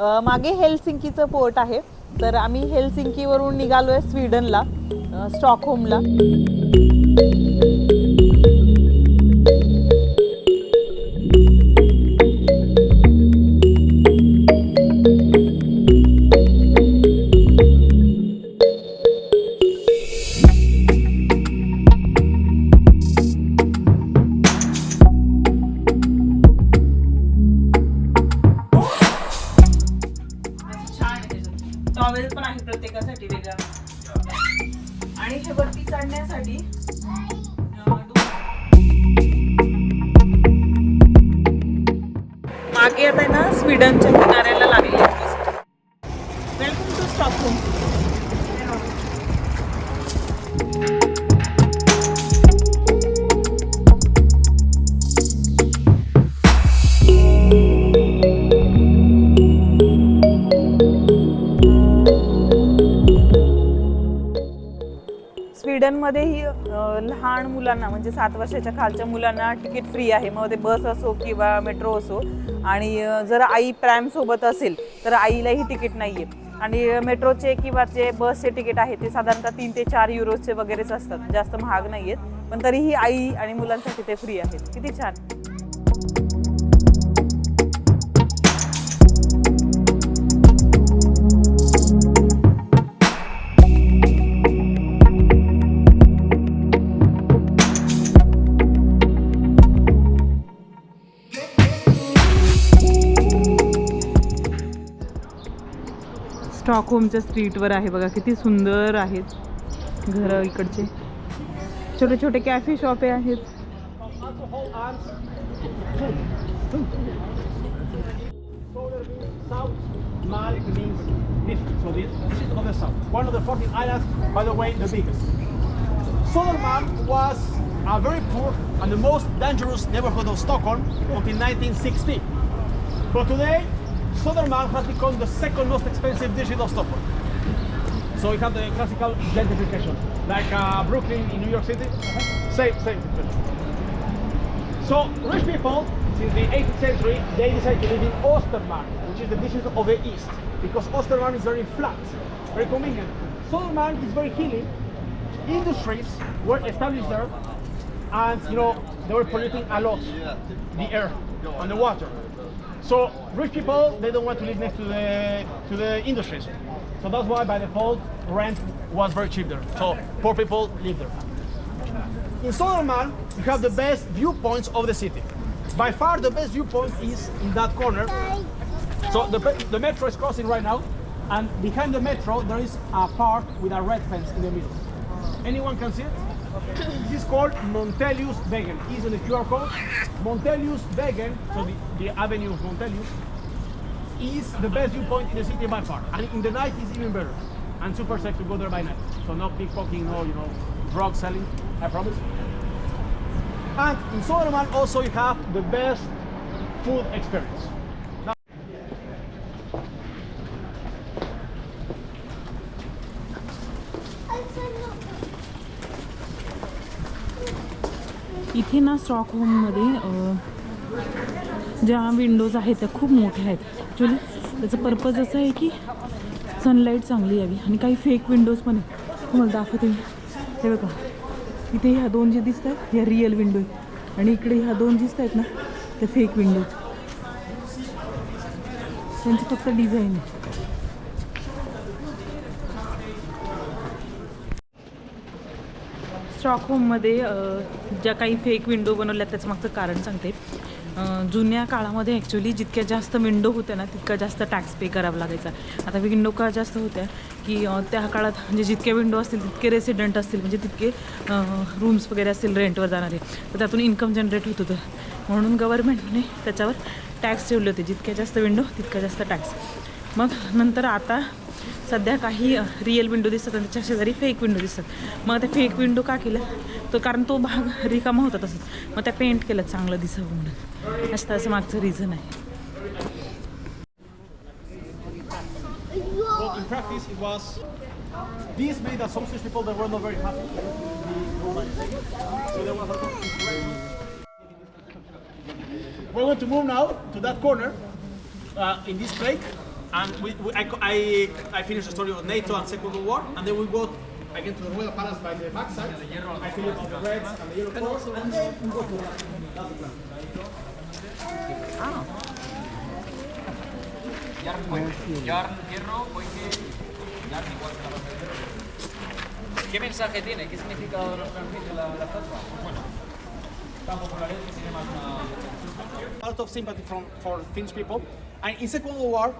मागे हेलसिंकीचं पोर्ट आहे. तर आम्ही हेलसिंकीवरून निघालो आहे स्वीडनला स्टॉकहोमला. मागे आहे ना स्वीडनच्या किनाऱ्याला लागली वेलकम टू स्टॉकहोम स्वीडनमध्येही अ, लहान मुलांना म्हणजे सात वर्षाच्या खालच्या मुलांना तिकीट फ्री आहे. मग ते बस असो किंवा मेट्रो असो. आणि जर आई प्रॅम सोबत असेल तर आईलाही तिकीट नाही आहे आणि मेट्रोचे किंवा जे बसचे तिकीट आहे ते साधारणतः तीन ते चार युरोचे वगैरेच असतात. जास्त महाग नाही आहेत पण तरीही आई आणि मुलांसाठी ते फ्री आहेत. किती छान. स्टॉकहोमच्या स्ट्रीटवर आहे बघा किती सुंदर आहेत घरं इकडचे छोटे छोटे कॅफे शॉपे आहेत South means this. So this, this is on the south. One of the 14 islands, by the way, the biggest. Södermalm was a very poor and the most dangerous neighborhood of Stockholm until 1960. But today, Södermalm has become the second most expensive of Stockholm. So we have the classical gentrification, like uh, Brooklyn in New York City. Same, same situation. So rich people, since the 18th century, they decided to live in Ostermark, which is the district of the east, because Ostermark is very flat, very convenient. Södermark is very hilly. Industries were established there, and you know they were polluting a lot the air and the water. So rich people they don't want to live next to the to the industries. So that's why by default rent was very cheap there. So poor people live there. In Södermalm, you have the best viewpoints of the city. By far, the best viewpoint is in that corner. So the, the metro is crossing right now, and behind the metro there is a park with a red fence in the middle. Anyone can see it? This is called Montelius Wegen. Is in the QR code. Montelius Wegen, so the, the avenue of Montelius, is the best viewpoint in the city by far. And in the night is even better. And super safe to go there by night. So no pickpocketing, no, you know, drug selling, I promise. And in Södermalm also you have the best food experience. इथे ना stock होममध्ये ज्या Windows आहेत त्या खूप मोठ्या आहेत. Actually त्याचं purpose असं आहे की सनलाईट चांगली यावी आणि काही फेक विंडोज पण आहे तुम्हाला दाखवते मी. हे बघा. इथे ह्या दोन जे दिसत आहेत ह्या रिअल विंडो आहेत. आणि इकडे ह्या दोन दिसत आहेत ना त्या फेक विंडोज त्यांची फक्त डिझाईन आहे. स्टॉक होममध्ये ज्या काही फेक विंडो बनवल्या त्याचं मागचं कारण सांगते. जुन्या काळामध्ये ॲक्च्युली जितक्या जास्त विंडो होत्या ना तितका जास्त टॅक्स पे करावा लागायचा. आता विंडो का जास्त होत्या की त्या काळात म्हणजे जितके विंडो असतील तितके रेसिडेंट असतील म्हणजे तितके रूम्स वगैरे असतील रेंटवर जाणारे. तर त्यातून इन्कम जनरेट होत होतं. म्हणून गव्हर्नमेंटने त्याच्यावर टॅक्स ठेवले होते. जितक्या जास्त विंडो तितका जास्त टॅक्स मग नंतर आता सध्या काही रिअल विंडो दिसतात आणि त्याच्या शेजारी फेक विंडो दिसतात मग ते फेक विंडो का केलं? तो कारण तो भाग रिकामा होता तसंच. मग त्या पेंट केलं चांगलं दिसावं म्हणून. असं असं मागचं रिझन आहे. We're going to move now to that corner uh, in this break. And we, we, I, I, I finished the story of NATO and Second World War, and then we go again to the Royal Palace by the backside. I finish all the reds and the yellow colors, and then we go to the that's the plan. Yarn, yarn, hierro, yarn igual que la ropa de hierro. ¿Qué mensaje tiene? ¿Qué significado nos transmite la, la estatua? Bueno, tan popular es que tiene más una... A lot of sympathy from for Finnish people, and in Second World War,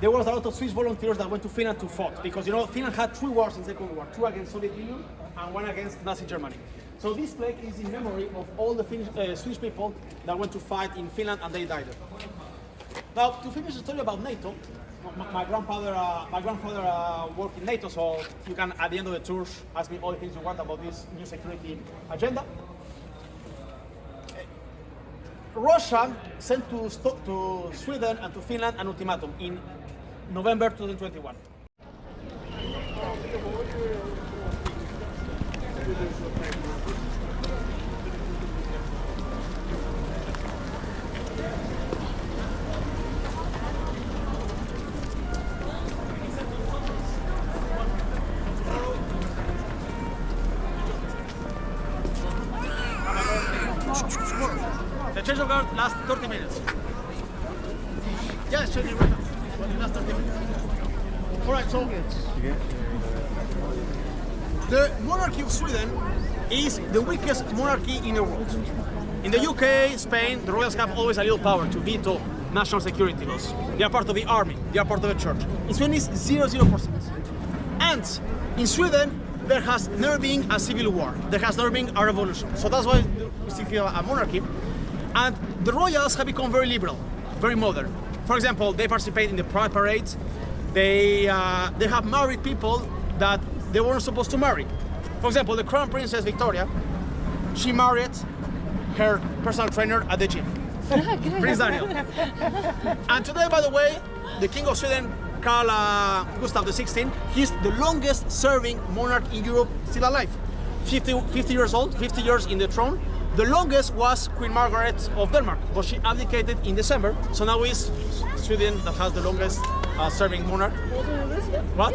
there was a lot of Swiss volunteers that went to Finland to fight because you know Finland had three wars in the Second World War: two against Soviet Union and one against Nazi Germany. So this plaque is in memory of all the Finnish, uh, Swiss people that went to fight in Finland and they died. Now, to finish the story about NATO, my, my grandfather, uh, my grandfather uh, worked in NATO, so you can, at the end of the tour ask me all the things you want about this new security agenda. Russia sent to, to Sweden and to Finland an ultimatum in November 2021. All right, so the monarchy of Sweden is the weakest monarchy in the world. In the UK, Spain, the royals have always a little power to veto national security laws. They are part of the army. They are part of the church. In Sweden, it's zero zero percent. And in Sweden, there has never been a civil war. There has never been a revolution. So that's why we still have a monarchy. And the royals have become very liberal, very modern. For example, they participate in the pride parades. They uh, they have married people that they weren't supposed to marry. For example, the Crown Princess Victoria, she married her personal trainer at the gym. Prince Daniel. And today, by the way, the King of Sweden, Carl uh, Gustav XVI, he's the longest serving monarch in Europe still alive. 50, 50 years old, 50 years in the throne. The longest was Queen Margaret of Denmark, but she abdicated in December. So now it's Sweden that has the longest uh, serving monarch. What?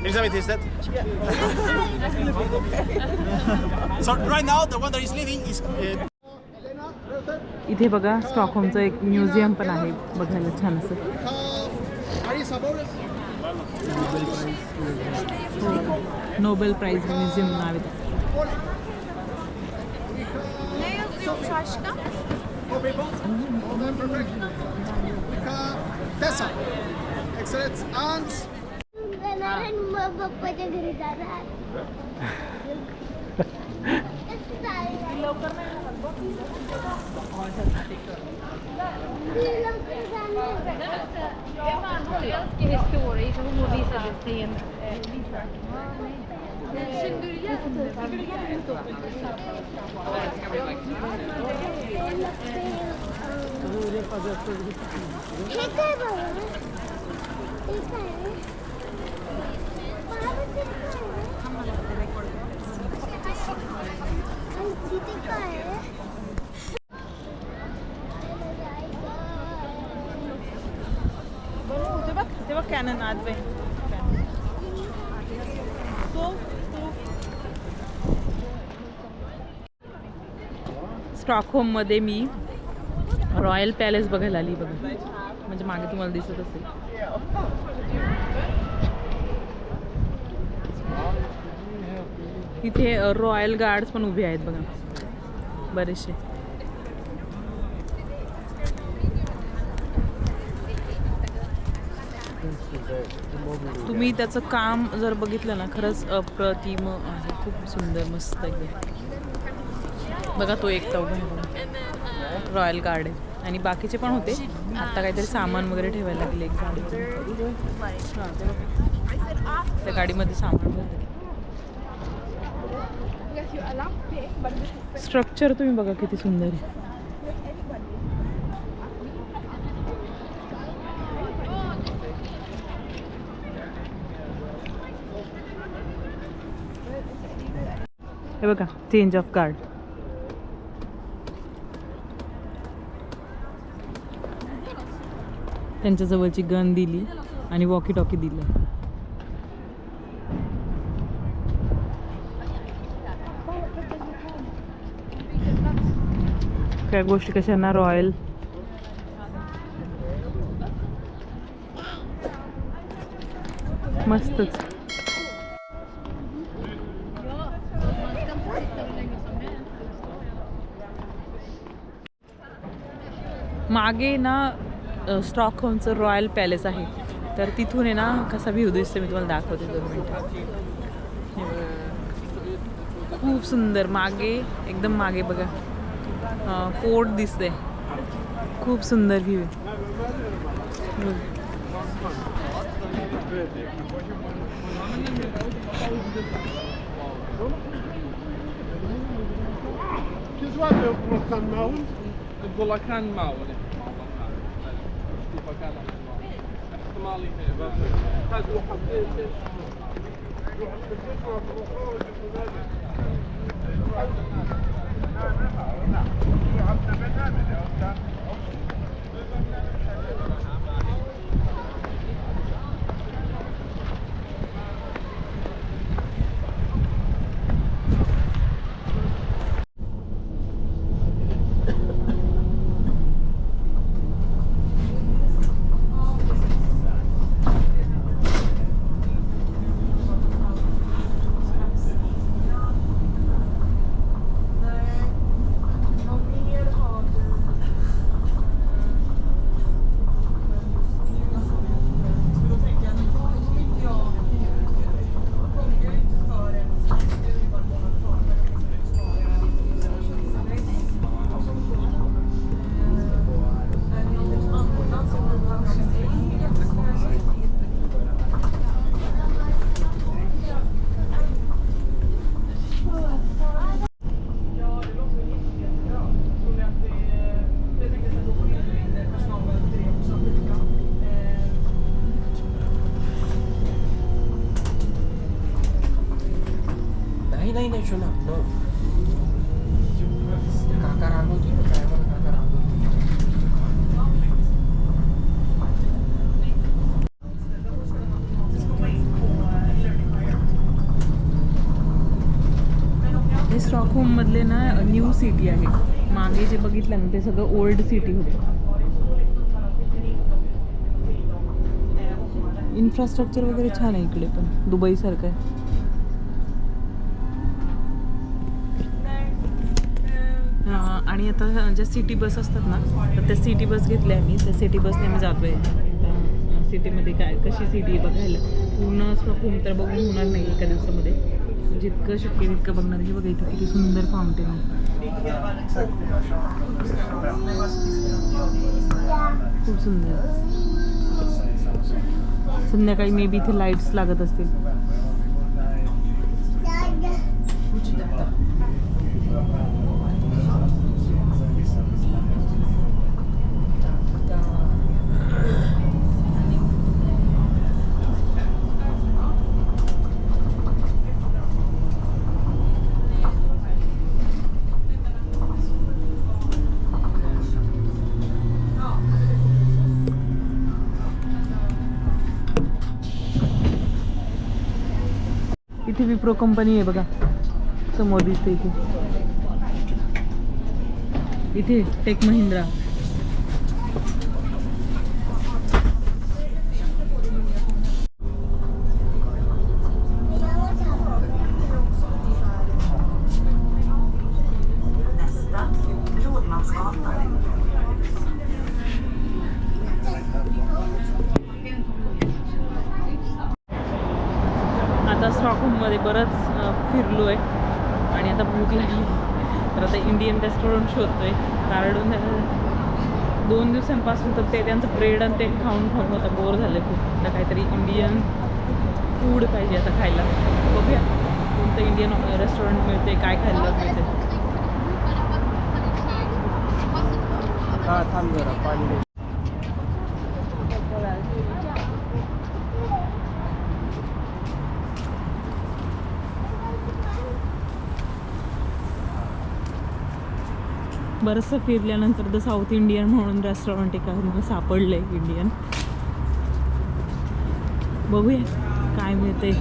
Elizabeth is dead. so right now, the one that is living is. Uh, इथे बघा स्टॉकहोमचं एक museum पण आहे बघायला छान असं Marisa Boris. Nobel prize museum नाव आहे yok şaşkın. Tessa. Excellent. And Şimdi आणि मग पप्पाच्या घरी जाणार कसं जायचं? मी लवकर जाणार. Ganska historiskt och hon visade scen. हे काय बाबा हे काय बाबा ते काय आणि तिथे काय आहे? ते बघ ते बघ कॅनन आजवे स्टॉकहोममध्ये मी रॉयल पॅलेस बघायला आली बघा. म्हणजे मागे तुम्हाला दिसत असेल. तिथे रॉयल गार्ड्स पण उभे आहेत बघा. बरेचसे. तुम्ही त्याचं काम जर बघितलं ना खरंच अप्रतिम आहे. खूप सुंदर मस्त एकदम. बघा तो एक चौघ आहे रॉयल गार्ड आहे आणि बाकीचे पण होते. आता काहीतरी सामान वगैरे ठेवायला लागले एक गाडी. त्या गाडीमध्ये सामान स्ट्रक्चर तुम्ही बघा किती सुंदर आहे. हे बघा चेंज ऑफ गार्ड त्यांच्याजवळची गन दिली आणि वॉकी टॉकी दिलं. काय गोष्टी कशा ना रॉयल? मस्तच. मागे ना स्टॉकहोमचं रॉयल पॅलेस आहे. तर तिथून आहे ना कसा व्ह्यू दिसतो मी तुम्हाला दाखवते दोन मिनटं. खूप सुंदर मागे एकदम मागे बघा. पोर्ट दिसते खूप सुंदर व्ह्यू आहे. बघ. She's नाही नाही शोना. नो. काका रागवती मला काका रागवती हे स्टॉकहोममधले ना न्यू सिटी आहे. मागे जे बघितलं ना ते सगळं ओल्ड सिटी होतं. इन्फ्रास्ट्रक्चर वगैरे छान आहे इकडे पण. दुबईसारखं आहे. आणि आता ज्या सिटी बस असतात ना तर त्या सिटी बस घेतल्या आम्ही. त्या सिटी बसने आम्ही जातोय. सिटीमध्ये काय कशी सिटी बघायला. पूर्ण स्टॉकहोम तर बघून होणार नाही एका दिवसामध्ये. जितकं शक्य तितकं बघणार हे बघा इथे किती सुंदर फाउंटेन आहे. खूप सुंदर. संध्याकाळी मे बी इथे लाईट्स लागत असतील. इथे विप्रो कंपनी आहे बघा. समोर दिसते इथे. इथे टेक महिंद्रा आता स्टॉकहोममध्ये बरंच अ, फिरलो आहे आणि आता भूक लागली तर आता इंडियन रेस्टॉरंट शोधतोय कारण अ, दोन दिवसांपासून तर ते त्यांचं ब्रेड आणि ते खाऊन खाऊन आता बोर झालं खूप. आता काहीतरी इंडियन फूड पाहिजे आता खायला. बघूया कोणतं इंडियन रेस्टॉरंट मिळते काय खायला मिळते हां थांब जरा पाणी बरंचसं फिरल्यानंतर द साऊथ इंडियन म्हणून रेस्टॉरंट एका मला सापडलं आहे इंडियन. बघूया काय मिळते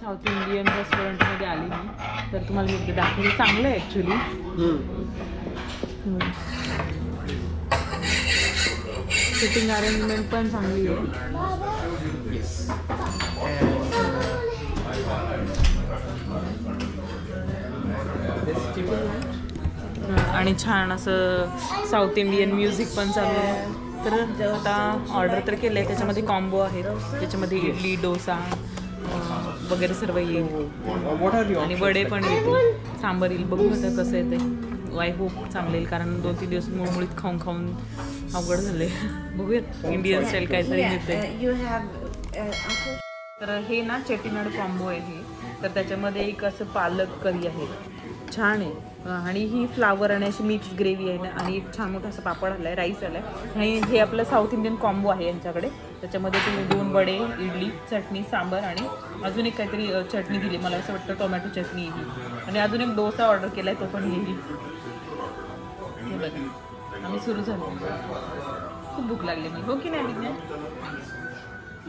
साऊथ इंडियन रेस्टॉरंटमध्ये आली मी. तर तुम्हाला मी दाखवते. चांगलं आहे ॲक्च्युली सिटिंग अरेंजमेंट पण चांगली आहे. आणि छान असं साऊथ इंडियन म्युझिक पण चालू आहे. तर आता ऑर्डर तर केलं आहे त्याच्यामध्ये कॉम्बो आहेत. त्याच्यामध्ये इडली डोसा वगैरे सर्व येईल. आणि वडे पण येतील. सांबर येईल. बघू आता कसं येते आय होप चांगलं येईल. कारण दोन तीन दिवस मुळमुळीत खाऊन खाऊन अवघड झाले. बघूयात. इंडियन स्टाईल काहीतरी मिळते तर हे ना चेटीनाड कॉम्बो आहे हे. तर त्याच्यामध्ये एक असं पालक करी आहे. छान आहे. आणि ही फ्लावर आणि अशी मिक्स ग्रेव्ही आहे ना आणि एक छान मोठा असं पापड आला आहे राईस आला आहे आणि हे आपलं साऊथ इंडियन कॉम्बो आहे यांच्याकडे. त्याच्यामध्ये तुम्ही दोन वडे इडली चटणी सांबर आणि अजून एक काहीतरी चटणी दिली. मला असं वाटतं टोमॅटो चटणी येईल आणि अजून एक डोसा ऑर्डर केला आहे तो पण येईल हे बघा. आम्ही सुरू झालो. खूप भूक लागली मी हो की नाही विज्ञान?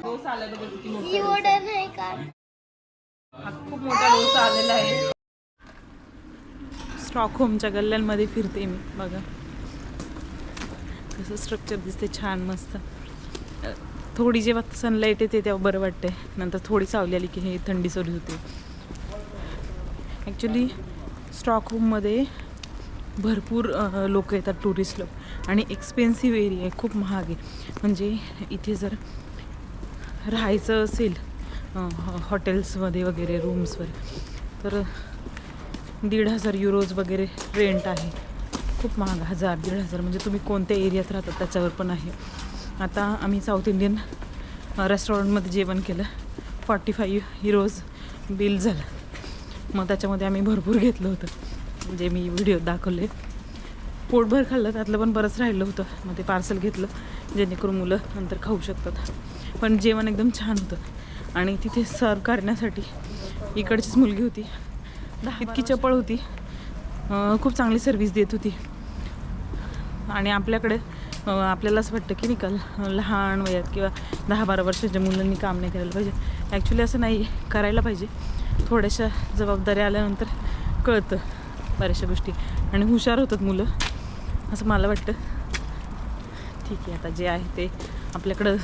डोसा आला बघा किती मोठा ही खूप मोठा डोसा आलेला आहे. स्टॉकहोमच्या गल्ल्यांमध्ये फिरते मी बघा. कसं स्ट्रक्चर दिसते छान मस्त. थोडी जेव्हा सनलाईट येते तेव्हा बरं वाटते नंतर थोडी सावली आली की हे थंडी सुरू होते. ॲक्च्युली स्टॉकहोममध्ये भरपूर लोक येतात टुरिस्ट लोक आणि एक्सपेन्सिव्ह एरिया आहे खूप महाग आहे. म्हणजे इथे जर राहायचं असेल हॉ- हॉटेल्समध्ये वगैरे रूम्सवर तर दीड हजार युरोज वगैरे रेंट आहे. खूप महाग हजार दीड हजार. म्हणजे तुम्ही कोणत्या एरियात राहतात त्याच्यावर पण आहे. आता आम्ही साऊथ इंडियन रेस्टॉरंटमध्ये जेवण केलं. फॉर्टी फाईव्ह हिरोज बिल झालं. मग त्याच्यामध्ये आम्ही भरपूर घेतलं होतं. जे मी व्हिडिओ दाखवले. पोटभर खाल्लं त्यातलं पण बरंच राहिलं होतं. मग ते पार्सल घेतलं जेणेकरून मुलं नंतर खाऊ शकतात. पण जेवण एकदम छान होतं. आणि तिथे सर्व करण्यासाठी इकडचीच मुलगी होती. इतकी चपळ होती. खूप चांगली सर्विस देत होती. आणि आपल्याकडे आपल्याला असं वाटतं की नाही का ल- लहान वयात किंवा दहा बारा वर्षाच्या मुलांनी काम नाही करायला पाहिजे. ॲक्च्युली असं नाही करायला पाहिजे. थोड्याशा जबाबदाऱ्या आल्यानंतर कळतं. बऱ्याचशा गोष्टी. आणि हुशार होतात मुलं. असं मला वाटतं. ठीक आहे आता जे आहे ते आपल्याकडं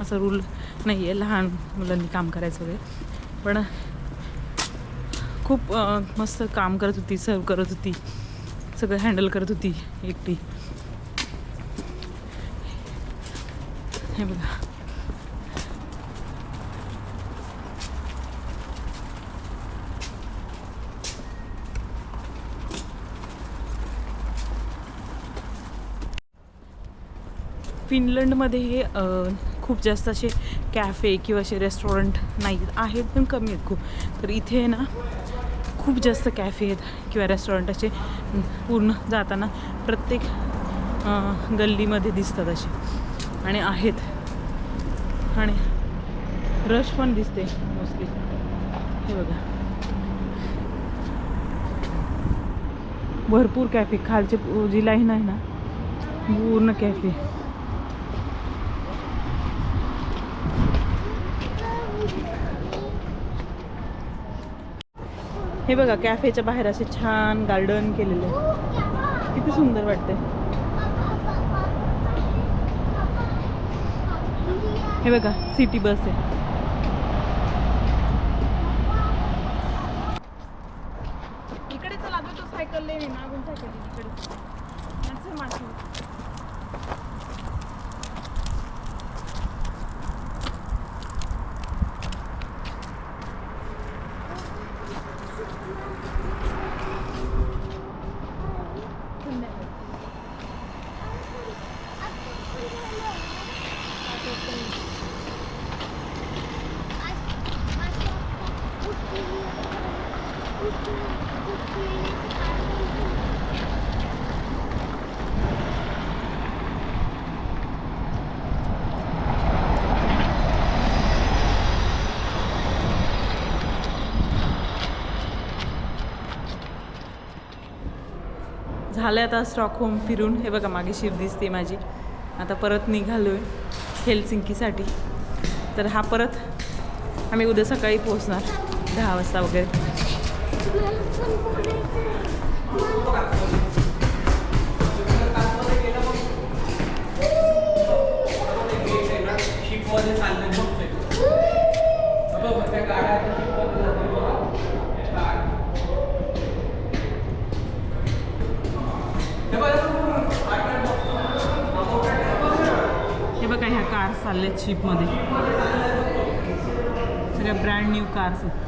असं रूल नाही आहे लहान मुलांनी काम करायचं वगैरे. पण खूप मस्त काम करत होती सर्व करत होती. सगळं हँडल करत होती एकटी. हे बघा. फिनलंडमध्ये हे खूप जास्त असे कॅफे किंवा असे रेस्टॉरंट नाही आहेत पण कमी आहेत खूप. तर इथे ना खूप जास्त कॅफे आहेत किंवा रेस्टॉरंट असे पूर्ण जाताना प्रत्येक गल्लीमध्ये दिसतात असे. आणि आहेत. आणि रश पण दिसते मोस्टली हे बघा. भरपूर कॅफे खालचे जी लाईन आहे ना पूर्ण कॅफे. हे बघा कॅफेच्या बाहेर असे छान गार्डन केलेले आहे. किती सुंदर वाटते हे बघा सिटी बस आहे झालं आता स्टॉकहोम फिरून. हे बघा मागे शिर दिसते माझी. आता परत निघालो आहे हेलसिंकीसाठी तर हा परत आम्ही उद्या सकाळी पोहोचणार दहा वाजता वगैरे. मला पण बोलायचं हे बघा चालले आहेत शिपमध्ये सगळ्या ब्रँड न्यू कार्स आहेत.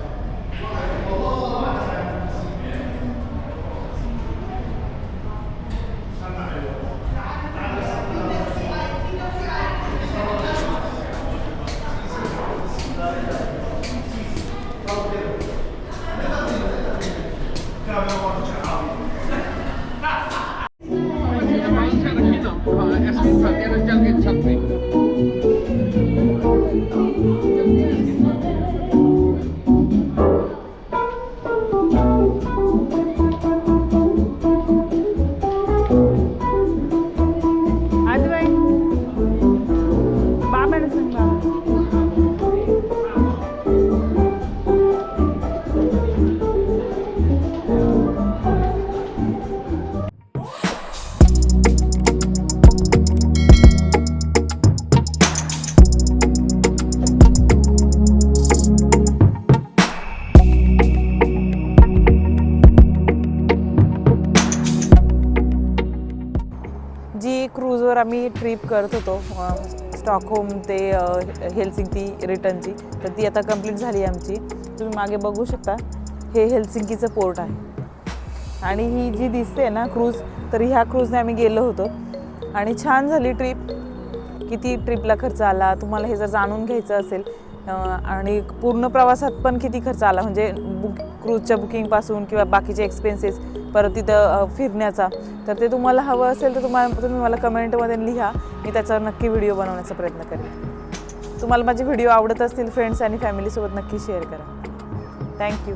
आम्ही ट्रिप करत होतो स्टॉकहोम ते हेल्सिंकी हेलसिंकी रिटर्नची तर ती आता कंप्लीट झाली आमची. तुम्ही मागे बघू शकता हे हेलसिंकीचं पोर्ट आहे. आणि ही जी दिसते ना क्रूज तर ह्या क्रूजने आम्ही गेलो होतो. आणि छान झाली ट्रिप किती ट्रिपला खर्च आला तुम्हाला हे जर जाणून घ्यायचं असेल आणि पूर्ण प्रवासात पण किती खर्च आला म्हणजे बुक क्रूजच्या बुकिंगपासून किंवा बाकीचे एक्सपेन्सेस परत तिथं फिरण्याचा. तर ते तुम्हाला हवं असेल तर तुम्हाला तुम्ही मला कमेंटमध्ये लिहा. मी त्याच्यावर नक्की व्हिडिओ बनवण्याचा प्रयत्न करेन. तुम्हाला माझे व्हिडिओ आवडत असतील फ्रेंड्स आणि फॅमिलीसोबत नक्की शेअर करा. थँक्यू